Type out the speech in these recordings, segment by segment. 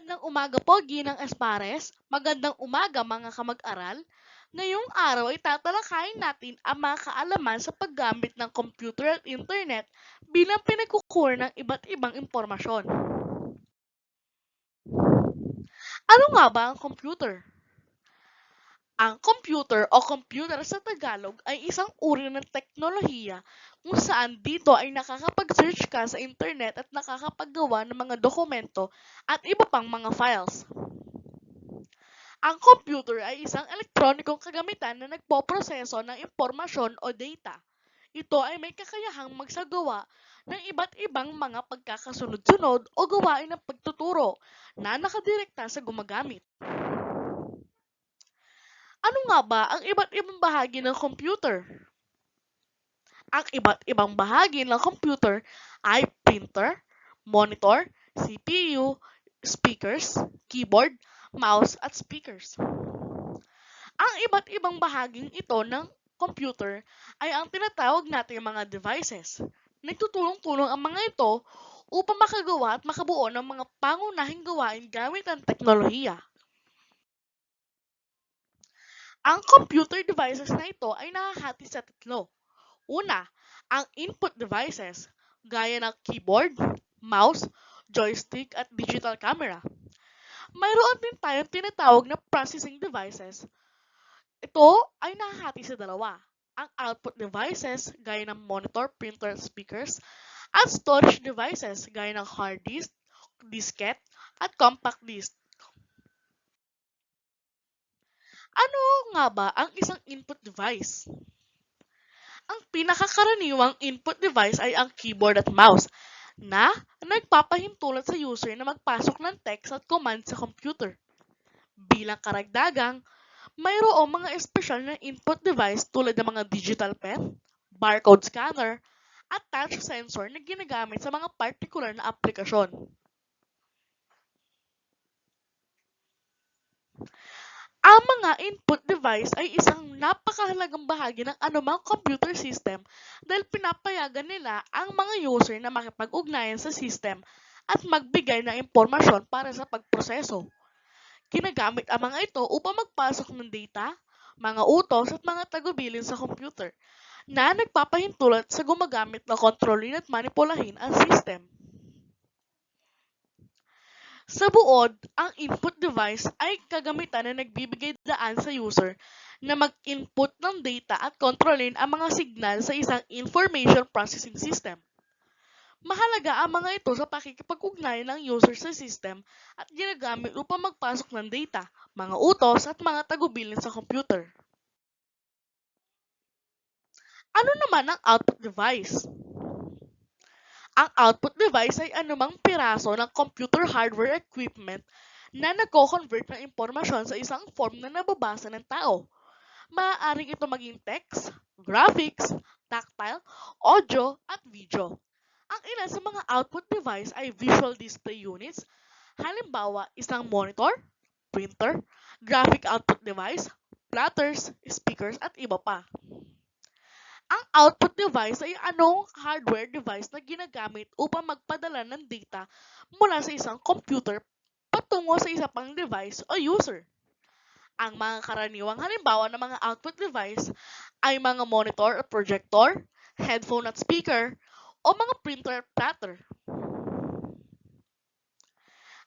Magandang umaga po, Ginang Espares. Magandang umaga, mga kamag-aral. Ngayong araw ay tatalakayin natin ang mga kaalaman sa paggamit ng computer at internet bilang pinagkukuha ng iba't ibang impormasyon. Ano nga ba ang computer? Ang computer o computer sa Tagalog ay isang uri ng teknolohiya kung saan dito ay nakakapag-search ka sa internet at nakakapaggawa ng mga dokumento at iba pang mga files. Ang computer ay isang elektronikong kagamitan na nagpoproseso ng impormasyon o data. Ito ay may kakayahang magsagawa ng iba't ibang mga pagkakasunod-sunod o gawain ng pagtuturo na nakadirekta sa gumagamit. Ano nga ba ang iba't ibang bahagi ng computer? Ang iba't ibang bahagi ng computer ay printer, monitor, CPU, speakers, keyboard, mouse, at speakers. Ang iba't ibang bahaging ito ng computer ay ang tinatawag nating mga devices. Nagtutulong-tulong ang mga ito upang makagawa at makabuo ng mga pangunahing gawain gamit ang teknolohiya. Ang computer devices na ito ay nahahati sa tatlo. Una, ang input devices, gaya ng keyboard, mouse, joystick, at digital camera. Mayroon din tayong tinatawag na processing devices. Ito ay nahahati sa dalawa. Ang output devices, gaya ng monitor, printer, speakers, at storage devices, gaya ng hard disk, diskette, at compact disk. Ano nga ba ang isang input device? Ang pinakakaraniwang input device ay ang keyboard at mouse na nagpapahintulot sa user na magpasok ng text at command sa computer. Bilang karagdagang, mayroong mga espesyal na input device tulad ng mga digital pen, barcode scanner, at touch sensor na ginagamit sa mga particular na aplikasyon. Ang mga input device ay isang napakahalagang bahagi ng anumang computer system dahil pinapayagan nila ang mga user na makipag-ugnayan sa system at magbigay ng impormasyon para sa pagproseso. Ginagamit ang mga ito upang magpasok ng data, mga utos at mga tagubilin sa computer na nagpapahintulot sa gumagamit na kontrolin at manipulahin ang system. Sa buod, ang input device ay kagamitan na nagbibigay daan sa user na mag-input ng data at kontrolin ang mga signal sa isang information processing system. Mahalaga ang mga ito sa pakikipag-ugnayan ng user sa system at ginagamit upang magpasok ng data, mga utos at mga tagubilin sa computer. Ano naman ang output device? Ang output device ay anumang piraso ng computer hardware equipment na nagko-convert ng impormasyon sa isang form na nababasa ng tao. Maaaring ito maging text, graphics, tactile, audio, at video. Ang ilan sa mga output device ay visual display units, halimbawa isang monitor, printer, graphic output device, plotters, speakers, at iba pa. Ang output device ay anong hardware device na ginagamit upang magpadala ng data mula sa isang computer patungo sa isa pang device o user. Ang mga karaniwang halimbawa ng mga output device ay mga monitor at projector, headphone at speaker, o mga printer at plotter.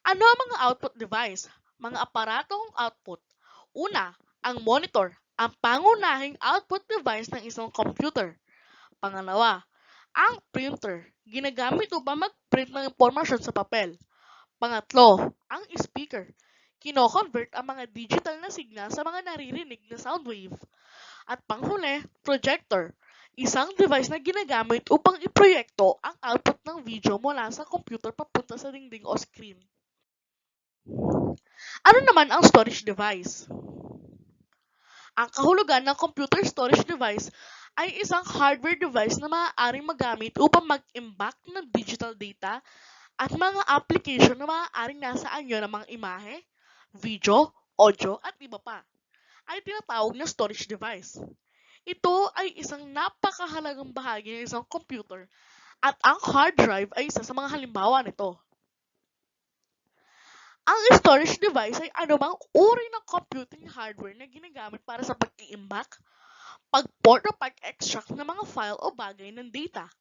Ano ang mga output device? Mga aparatong output. Una, ang monitor, ang pangunahing output device ng isang computer. Pangalawa, ang printer, ginagamit upang mag-print ng impormasyon sa papel. Pangatlo, ang speaker, kino-convert ang mga digital na signal sa mga naririnig na sound wave. At panghuli, projector, isang device na ginagamit upang iproyekto ang output ng video mula sa computer papunta sa dingding o screen. Ano naman ang storage device? Ang kahulugan ng computer storage device ay isang hardware device na maaaring magamit upang mag-imbak ng digital data at mga application na maaaring nasa anyo ng mga imahe, video, audio, at iba pa ay tinatawag na storage device. Ito ay isang napakahalagang bahagi ng isang computer at ang hard drive ay isa sa mga halimbawa nito. Ang storage device ay anumang uri ng computing hardware na ginagamit para sa pag-iimbak, pag-port o pag-extract ng mga file o bagay ng data.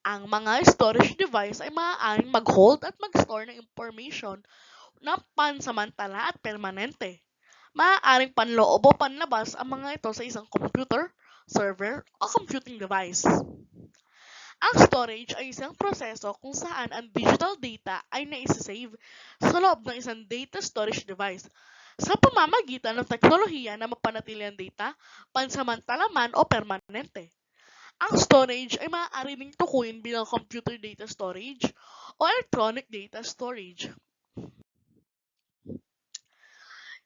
Ang mga storage device ay maaaring mag-hold at mag-store ng information na pansamantala at permanente. Maaaring panloob o panlabas ang mga ito sa isang computer, server, o computing device. Ang storage ay isang proseso kung saan ang digital data ay naisasave sa loob ng isang data storage device sa pamamagitan ng teknolohiya na mapanatili ang data, pansamantala man o permanente. Ang storage ay maaari ring tukuyin bilang computer data storage o electronic data storage.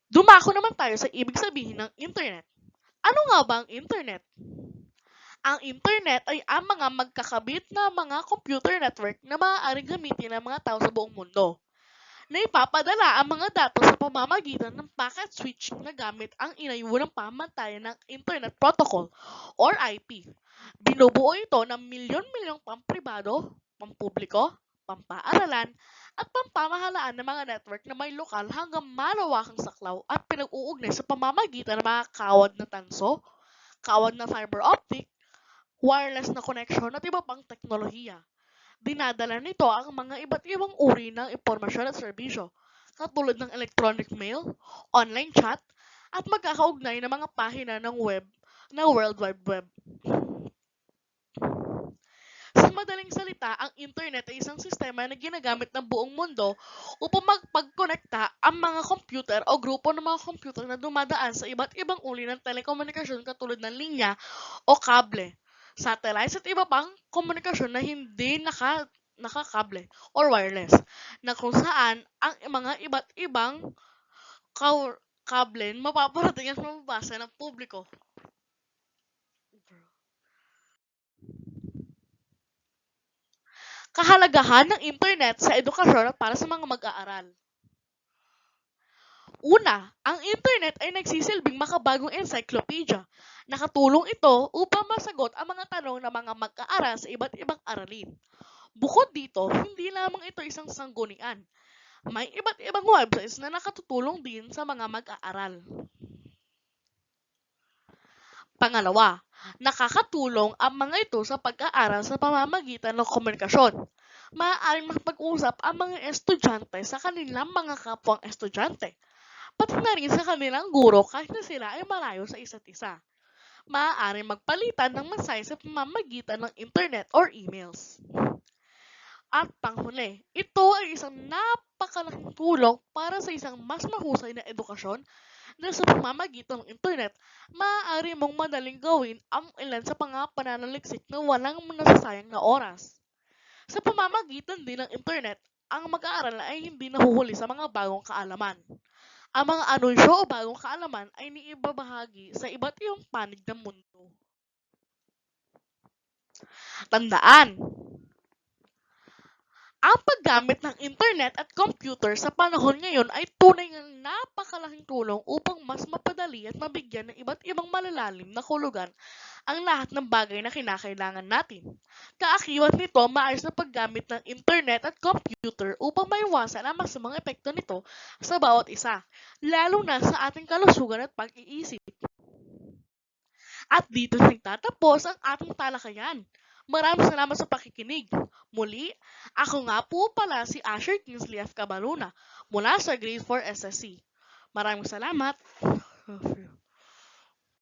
Dumako naman tayo sa ibig sabihin ng internet. Ano nga ba ang internet? Ang internet ay ang mga magkakabit na mga computer network na maaaring gamitin ng mga tao sa buong mundo na ipapadala ang mga datos sa pamamagitan ng packet switching na gamit ang inayunan ng pamantayan ng Internet Protocol or IP. Binubuo ito ng milyon-milyong pampribado, pampubliko, pampaaralan, at pampamahalaan ng mga network na may lokal hanggang malawakang saklaw at pinag-uugnay sa pamamagitan ng mga kawad na tanso, kawad na fiber optic, wireless na connection at iba pang teknolohiya. Dinadala nito ang mga iba't ibang uri ng impormasyon at serbisyo, katulad ng electronic mail, online chat, at magkakaugnay ng mga pahina ng web na World Wide Web. Sa madaling salita, ang internet ay isang sistema na ginagamit ng buong mundo upang magpagkonekta ang mga computer o grupo ng mga computer na dumadaan sa iba't ibang uri ng telekomunikasyon katulad ng linya o kable satellites at iba pang komunikasyon na hindi naka, nakakable or wireless na kung saan ang mga iba't ibang ka- kable mapaparating at mababasa ng publiko. Kahalagahan ng internet sa edukasyon at para sa mga mag-aaral. Una, ang internet ay nagsisilbing makabagong encyclopedia. Nakatulong ito upang masagot ang mga tanong ng mga mag-aaral sa iba't ibang aralin. Bukod dito, hindi lamang ito isang sanggunian. May iba't ibang websites na nakatutulong din sa mga mag-aaral. Pangalawa, nakakatulong ang mga ito sa pag-aaral sa pamamagitan ng komunikasyon. Maaaring makapag-usap ang mga estudyante sa kanilang mga kapwang estudyante pati na rin sa kanilang guro kahit na sila ay malayo sa isa't isa. Maaari magpalitan ng mensahe sa pamamagitan ng internet or emails. At panghuli, ito ay isang napakalaking tulong para sa isang mas mahusay na edukasyon na sa pamamagitan ng internet, maaari mong madaling gawin ang ilan sa mga pananaliksik na walang nasasayang na oras. Sa pamamagitan din ng internet, ang mag-aaral ay hindi nahuhuli sa mga bagong kaalaman. Ang mga anunsyo o bagong kaalaman ay niibabahagi sa iba't ibang panig ng mundo. Tandaan, ang paggamit ng internet at computer sa panahon ngayon ay tunay ng napakalaking tulong upang mas mapadali at mabigyan ng iba't ibang malalalim na hulugan ang lahat ng bagay na kinakailangan natin. Kaakibat nito maayos na paggamit ng internet at computer upang maiwasan ang masamang epekto nito sa bawat isa, lalo na sa ating kalusugan at pag-iisip. At dito nagtatapos ang ating talakayan. Maraming salamat sa pakikinig. Muli, ako nga po pala si Asher Kingsley F. Cabaluna mula sa Grade 4 SSC. Maraming salamat.